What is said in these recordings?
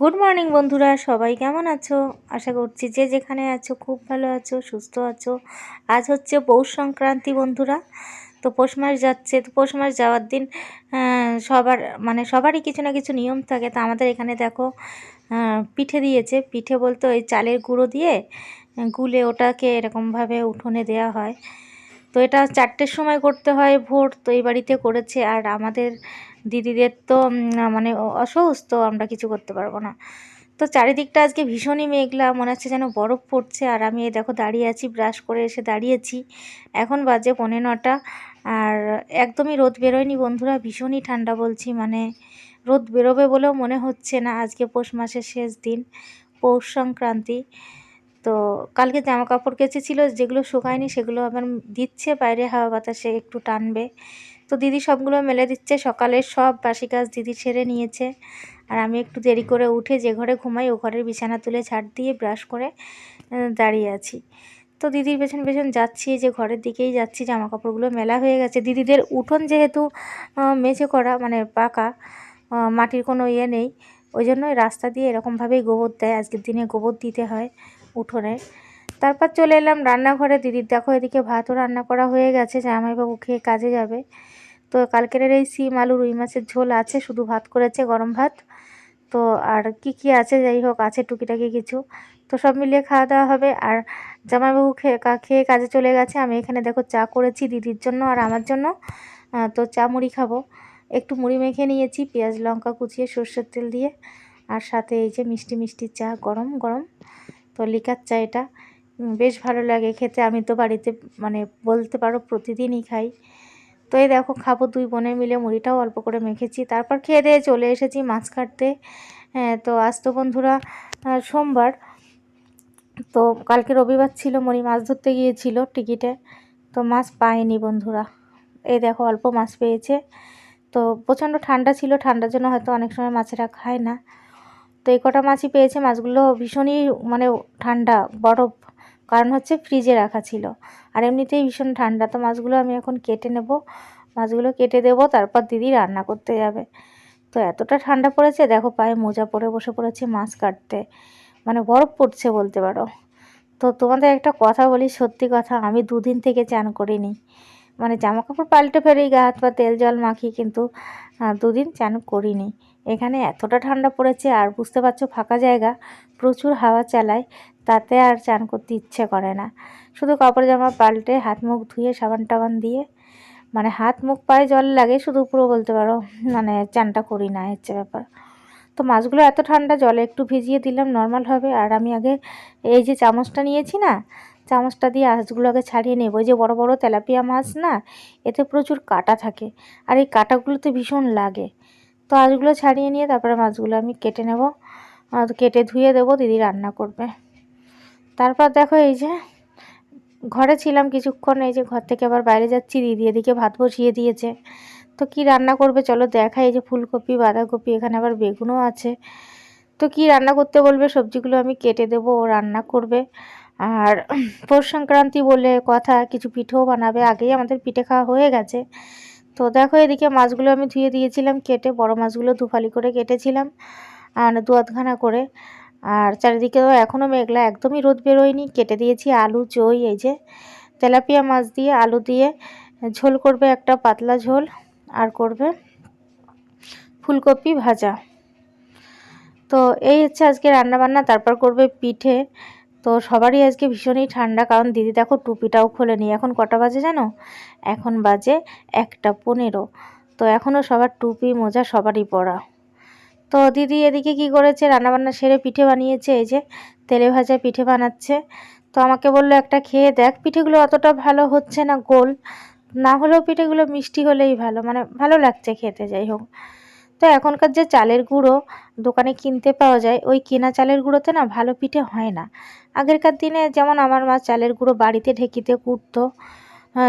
Good morning বন্ধুরা। সবাই কেমন আছো? আশা করছি যে যেখানে আছো, খুব ভালো আছো, সুস্থ আছো। আজ হচ্ছে পৌষ সংক্রান্তি, বন্ধুরা। তো পৌষ মাস যাচ্ছে। তো পৌষ মাস যাওয়ার দিন সবার মানে সবারই কিছু না কিছু নিয়ম থাকে। তো আমাদের এখানে দেখো পিঠে দিয়েছে। পিঠে বলতে ওই চালের গুঁড়ো দিয়ে, গুলে ওটাকে এরকমভাবে উঠোনে দেওয়া হয়। তো এটা চারটের সময় করতে হয় ভোর। তো এই বাড়িতে করেছে। আর আমাদের দিদিদের তো মানে অসুস্থ, আমরা কিছু করতে পারব না। তো চারিদিকটা আজকে ভীষণই মেঘলা, মনে হচ্ছে যেন বরফ পড়ছে। আর আমি দেখো দাঁড়িয়ে আছি, ব্রাশ করে এসে দাঁড়িয়েছি। এখন বাজে পনে নটা, আর একদমই রোদ বেরোয়নি বন্ধুরা, ভীষণই ঠান্ডা বলছি মানে রোদ বেরোবে বলেও মনে হচ্ছে না আজকে পৌষ মাসের শেষ দিন, পৌষ সংক্রান্তি। তো কালকে জামা কাপড় কেচেছিল, যেগুলো শুকায়নি সেগুলো আবার দিচ্ছে, বাইরে হাওয়া বাতাসে একটু টানবে। তো দিদি সবগুলো মেলে দিচ্ছে, সকালের সব বাসি কাজ দিদি ছেড়ে নিয়েছে। আর আমি একটু দেরি করে উঠে যে ঘরে ঘুমাই, ও ঘরের বিছানা তুলে ঝাড় দিয়ে ব্রাশ করে দাঁড়িয়ে আছি। তো দিদির পেছন পেছন যাচ্ছি, যে ঘরের দিকেই যাচ্ছি জামা কাপড়গুলো মেলা হয়ে গেছে। দিদিদের উঠোন যেহেতু মেঝে করা মানে পাকা মাটির কোনো ইয়ে নেই, ওই জন্য রাস্তা দিয়ে এরকমভাবেই গোবর দেয়। আজকের দিনে গোবর দিতে হয় উঠোনে। তারপর চলে এলাম রান্নাঘরে। দিদির দেখো এদিকে ভাতও রান্না করা হয়ে গেছে, জামাইবাবু খেয়ে কাজে যাবে। তো কালকের এই সিম আলু রুই মাছের ঝোল আছে, শুধু ভাত করেছে, গরম ভাত। তো আর কি কি আছে, যাই হোক, আছে টুকিটাকি কিছু। তো সব মিলিয়ে খাওয়া দাওয়া হবে। আর জামাইবাবু খেয়ে খেয়ে কাজে চলে গেছে। আমি এখানে দেখো চা করেছি দিদির জন্য আর আমার জন্য। তো চা মুড়ি খাব। একটু মুড়ি মেখে নিয়েছি, পেঁয়াজ, লঙ্কা কুচিয়ে, সর্ষের তেল দিয়ে। আর সাথে এই যে মিষ্টি মিষ্টি চা, গরম গরম। তো লিকার চা এটা। বেশ ভালো লাগে খেতে। আমি তো বাড়িতে মানে বলতে পারো প্রতিদিনই খাই। তো এই দেখো, খাব দুই বোনে মিলে মুড়িটাও অল্প করে মেখেছি। তারপর খেয়ে দিয়ে চলে এসেছি মাছ কাটতে। হ্যাঁ তো আজ তো বন্ধুরা সোমবার। তো কালকে রবিবার ছিল মণি মাছ ধরতে গিয়েছিল টিকিটে। তো মাছ পায়নি বন্ধুরা। এই দেখো, অল্প মাছ পেয়েছে। তো প্রচণ্ড ঠান্ডা ছিল, ঠান্ডার জন্য হয়তো অনেক সময় মাছেরা খায় না। তো এই কটা মাছই পেয়েছে। মাছগুলো ভীষণই মানে ঠান্ডা, বরফ। কারণ হচ্ছে ফ্রিজে রাখা ছিল। আর এমনিতেই ভীষণ ঠান্ডা, তো মাছগুলো আমি এখন কেটে নেব। মাছগুলো কেটে দেবো, তারপর দিদি রান্না করতে যাবে। তো এতটা ঠান্ডা পড়েছে, দেখো পায়ে মোজা পরে বসে পড়েছি মাছ কাটতে। মানে বরফ পড়ছে বলতে পারো। তো তোমাদের একটা কথা বলি, সত্যি কথা, আমি দুদিন থেকে চান করিনি। মানে জামা কাপড় পাল্টে ফেরি গা হাত পা তেল জল মাখি কিন্তু দুদিন চান করিনি। এখানে এতটা ঠান্ডা পড়েছে, আর বুঝতে পারছ ফাঁকা জায়গা, প্রচুর হাওয়া চালায়। তাতে আর চান করতে ইচ্ছে করে না। শুধু কাপড় জামা পাল্টে হাত মুখ ধুয়ে, সাবান টাবান দিয়ে মানে হাত মুখ পায়ে জল লাগে, শুধু পুরো বলতে পারো মানে চানটা করি না হচ্ছে ব্যাপার। তো মাছগুলো এত ঠান্ডা, জলে একটু ভিজিয়ে দিলাম নর্মাল হবে। আর আমি আগে এই যে চামচটা নিয়েছি না, চামচটা দিয়ে আঁশগুলো আগে ছাড়িয়ে নেব। যে বড় বড় তেলাপিয়া মাছ না, এতে প্রচুর কাটা থাকে। আর এই কাটাগুলোতে ভীষণ লাগে। তো আঁশগুলো ছাড়িয়ে নিয়ে তারপরে মাছগুলো আমি কেটে নেব। কেটে ধুয়ে দেবো, দিদি রান্না করবে। তারপর দেখো এই যে ঘরে ছিলাম কিছুক্ষণ, এই যে ঘর থেকে আবার বাইরে যাচ্ছি, দিদি এদিকে ভাত বসিয়ে দিয়েছে। তো কি রান্না করবে চলো দেখাই, এই যে ফুলকপি, বাঁধাকপি, এখানে আবার বেগুনও আছে। তো কি রান্না করতে বলবে? সবজিগুলো আমি কেটে দেবো, ও রান্না করবে। আর পৌষ সংক্রান্তি বলে কথা, কিছু পিঠেও বানাবে। আগেই আমাদের পিঠে খাওয়া হয়ে গেছে। তো দেখো এদিকে মাছগুলো আমি ধুয়ে দিয়েছিলাম, কেটে বড় মাছগুলো দুফালি করে কেটেছিলাম, আর দু আধখানা করে। আর চারিদিকে তো এখনও মেঘলা, একদমই রোদ বেরোয়নি। কেটে দিয়েছি আলু চই এই যে তেলাপিয়া মাছ দিয়ে আলু দিয়ে ঝোল করবে একটা পাতলা ঝোল আর করবে ফুলকপি ভাজা। তো এই হচ্ছে আজকে রান্নাবান্না, তারপর করবে পিঠে। তো সবারই আজকে ভীষণই ঠান্ডা, কারণ দিদি দেখো টুপিটাও খোলেনি। এখন কটা বাজে জানো? এখন বাজে একটা পনেরো। তো এখনও সবার টুপি মোজা সবারই পরা। তো দিদি এদিকে কি করেছে? রান্নাবান্না সেরে পিঠে বানিয়েছে, এই যে তেলে ভাজা পিঠে বানাচ্ছে। তো আমাকে বলল, একটা খেয়ে দেখ, পিঠেগুলো অতটা ভালো হচ্ছে না গোল। না হলেও পিঠেগুলো মিষ্টি হলেই ভালো মানে ভালো লাগছে খেতে, যাই হোক। তো এখনকার যে চালের গুঁড়ো দোকানে কিনতে পাওয়া যায়, ওই কেনা চালের গুঁড়োতে না ভালো পিঠে হয় না। আগেরকার দিনে যেমন আমার মা চালের গুঁড়ো বাড়িতে ঢেকিতে কুটতো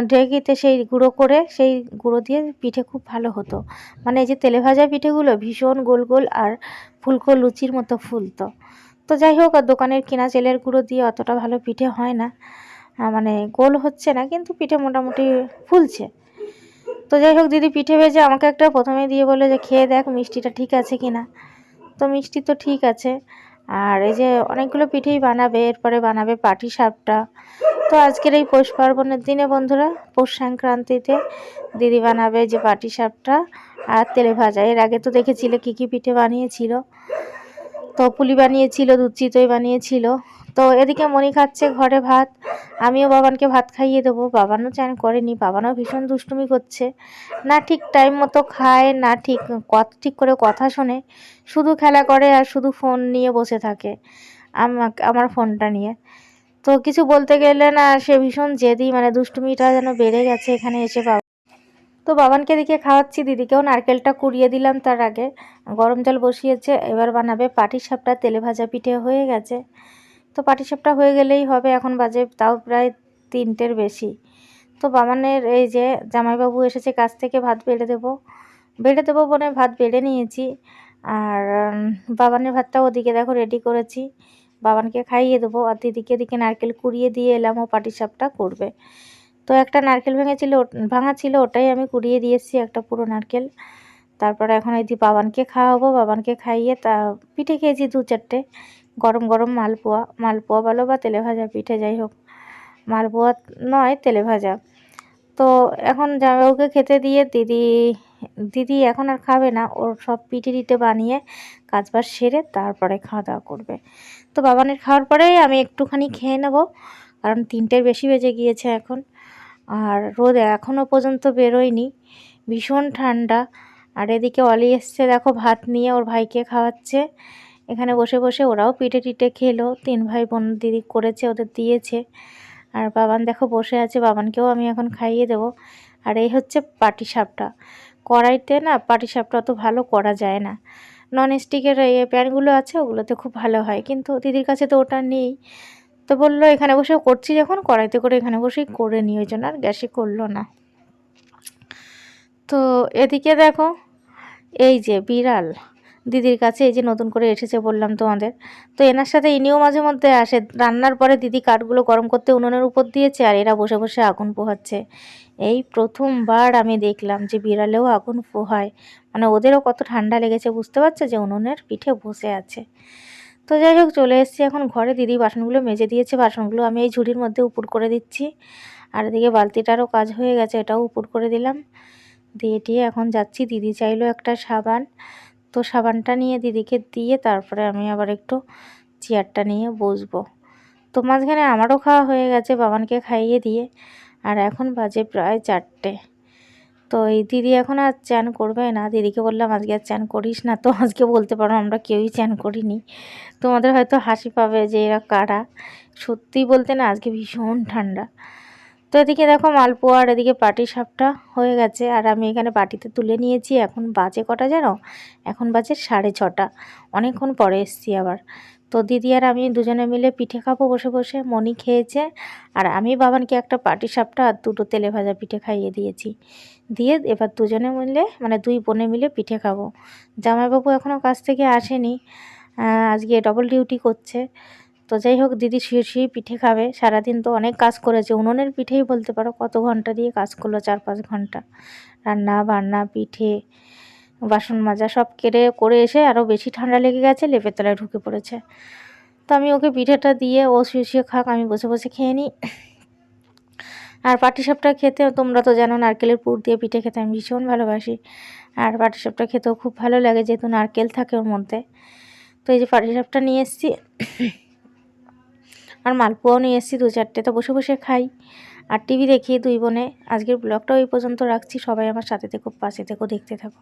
ঢেকিতে সেই গুঁড়ো করে সেই গুঁড়ো দিয়ে পিঠে খুব ভালো হতো। মানে এই যে তেলে ভাজা পিঠেগুলো ভীষণ গোল গোল আর ফুলকো লুচির মতো ফুলতো। তো যাই হোক, আর দোকানের কেনা চালের গুঁড়ো দিয়ে অতটা ভালো পিঠে হয় না। মানে গোল হচ্ছে না, কিন্তু পিঠে মোটামুটি ফুলছে। তো যাই হোক, দিদি পিঠে ভেজে আমাকে একটা প্রথমে দিয়ে বলল যে, খেয়ে দেখ মিষ্টিটা ঠিক আছে কি না তো মিষ্টি তো ঠিক আছে। আর এই যে অনেকগুলো পিঠেই বানাবে, এরপরে বানাবে পাটি সাপটা। তো আজকের এই পৌষ পার্বণের দিনে বন্ধুরা, পৌষ সংক্রান্তিতে দিদি বানাবে যে পাটি সাপটা আর তেলে ভাজা। এর আগে তো দেখেছিলে কি কি পিঠে বানিয়েছিল। তো পুলি বানিয়েছিল, দুধ চিতই বানিয়েছিল। তো এদিকে মনি খাচ্ছে ঘরে ভাত। আমিও বাবানকে ভাত খাইয়ে দেবো। বাবানও চান করেনি। বাবানও ভীষণ দুষ্টুমি করছে। না ঠিক টাইম মতো খায়, না ঠিক ঠিক করে কথা শোনে। শুধু খেলা করে আর শুধু ফোন নিয়ে বসে থাকে। আমাকে, আমার ফোনটা নিয়ে। তো কিছু বলতে গেলে না, সে ভীষণ জেদি। মানে দুষ্টুমিটা যেন বেড়ে গেছে এখানে এসে তো বাবানকে দিকে খাওয়াচ্ছি, দিদিকেও নারকেলটা কুড়িয়ে দিলাম তার আগে। গরম জল বসিয়েছে, এবার বানাবে পাটির সাপটা, তেলে ভাজা পিঠে হয়ে গেছে। তো পাটিসাপটা হয়ে গেলেই হবে, এখন বাজে তাও প্রায় তিনটের বেশি। তো বাবানের এই যে জামাইবাবু এসেছে, কাছ থেকে ভাত বেড়ে দেবো। বেড়ে দেবো বলে ভাত বেড়ে নিয়েছি। আর বাবানের ভাতটা ওদিকে দেখো রেডি করেছি। বাবানকে খাইয়ে দেবো, আর দিদিকে দিকে নারকেল কুড়িয়ে দিয়ে এলাম ও পাটিসাপটা করবে। তো একটা নারকেল ভেঙেছিল ভাঙা ছিল, ওটাই আমি কুড়িয়ে দিয়েছি একটা পুরো নারকেল। তারপরে এখন এই বাবানকে খাওয়াবো, বাবানকে খাইয়ে তা পিঠে খেয়েছি দু চারটে। গরম গরম মালপোয়া মালপোয়া বলো বা তেলে ভাজা পিঠে যাই হোক। মালপোয়া নয়, তেলে ভাজা। তো এখন জামাইবাবুকে খেতে দিয়ে দিদি দিদি এখন আর খাবে না, ওর সব পিঠে টিটে বানিয়ে কাজবাজ সেরে তারপরে খাওয়া দাওয়া করবে। তো বাবানের খাওয়ার পরেই আমি একটুখানি খেয়ে নেব। কারণ তিনটের বেশি বেজে গিয়েছে এখন। আর রোদ এখনও পর্যন্ত বেরোয়নি। ভীষণ ঠান্ডা। আর এদিকে অলি এসছে, দেখো ভাত নিয়ে ওর ভাইকে খাওয়াচ্ছে। এখানে বসে বসে ওরাও পিঠে টিটে খেলো। তিন ভাই বোন দিদি করেছে, ওদের দিয়েছে। আর বাবান দেখো বসে আছে, বাবানকেও আমি এখন খাইয়ে দেবো। আর এই হচ্ছে পাটি সাপটা। কড়াইতে না পাটি সাপটা অত ভালো করা যায় না। নন স্টিকের প্যানগুলো আছে, ওগুলোতে খুব ভালো হয়। কিন্তু দিদির কাছে তো ওটা নেই। তো বলল, এখানে বসে করছি যখন, কড়াইতে করে এখানে বসেই করে নিই। ওই জন্য আর গ্যাসে করল না। তো এদিকে দেখো, এই যে বিড়াল, দিদির কাছে এই যে নতুন করে এসেছে বললাম তোমাদের। তো এনার সাথে ইনিও মাঝে মধ্যে আসে। রান্নার পরে দিদি কাঠগুলো গরম করতে উনুনের উপর দিয়েছে আর এরা বসে বসে আগুন পোহাচ্ছে। এই প্রথমবার আমি দেখলাম যে বিড়ালেও আগুন পোহায়। মানে ওদেরও কত ঠান্ডা লেগেছে, বুঝতে পারছে? যে উনুনের পিঠে বসে আছে। তো যাই হোক, চলে এসেছি এখন ঘরে। দিদি বাসনগুলো মেজে দিয়েছে, বাসনগুলো আমি এই ঝুড়ির মধ্যে উপর করে দিচ্ছি। আর এদিকে বালতিটারও কাজ হয়ে গেছে, এটাও উপর করে দিলাম। দিয়ে টিয়ে এখন যাচ্ছি, দিদি চাইলো একটা সাবান। তো সাবানটা নিয়ে দিদিকে দিয়ে তারপরে আমি আবার একটু চেয়ারটা নিয়ে বসবো। তো মাঝখানে আমারও খাওয়া হয়ে গেছে বাবানকে খাইয়ে দিয়ে। আর এখন বাজে প্রায় চারটে। তো এই দিদি এখন আর চ্যান করবে না। দিদিকে বললাম, আজকে আর চ্যান করিস না তো। আজকে বলতে পারো আমরা কেউই চ্যান করিনি। তোমাদের হয়তো হাসি পাবে যে এরা কারা। সত্যি বলতে না, আজকে ভীষণ ঠান্ডা। তো এদিকে দেখো মালপোয়া আর এদিকে পাটি সাপটা হয়ে গেছে। আর আমি এখানে পাটিতে তুলে নিয়েছি। এখন বাজে কটা জানো? এখন বাজে সাড়ে ছটা। অনেকক্ষণ পরে এসছি আবার। তো দিদি আর আমি দুজনে মিলে পিঠে খাব বসে বসে, মনি খেয়েছে আর আমি বাবানকে একটা পাটি সাপটা আর দুটো তেলে ভাজা পিঠে খাইয়ে দিয়েছি। দিয়ে এবার দুজনে মিলে মানে দুই বোনে মিলে পিঠে খাব। জামাইবাবু এখনও কাছ থেকে আসেনি আজকে ডবল ডিউটি করছে। তো যাই হোক, দিদি শুয়ে শুয়ে পিঠে খাবে। সারাদিন তো অনেক কাজ করেছে। উনুনের পিঠেই বলতে পারো, কত ঘণ্টা দিয়ে কাজ করল চার পাঁচ ঘণ্টা। রান্না, বান্না, পিঠে বাসন মাজা সব কেড়ে করে এসে আরও বেশি ঠান্ডা লেগে গেছে, লেপের তলায় ঢুকে পড়েছে। তো আমি ওকে পিঠেটা দিয়ে ও শুয়ে খাক, আমি বসে বসে খেয়ে নিই। আর পাটিসাপটা খেতে তোমরা তো জানো, নারকেলের পুর দিয়ে পিঠে খেতে আমি ভীষণ ভালোবাসি। আর পাটিসাপটা খেতেও খুব ভালো লাগে, যেহেতু নারকেল থাকে ওর মধ্যে। তো এই যে পাটিসাপটা নিয়ে এসেছি। আর মালপোয়াও নিয়ে এসেছি, দু চারটে তো বসে বসে খাই। আর টিভি দেখি দুই বোনে। আজকের ব্লগটা ওই পর্যন্ত রাখছি, সবাই আমার সাথে থেকো, পাশে থেকো, দেখতে থাকো।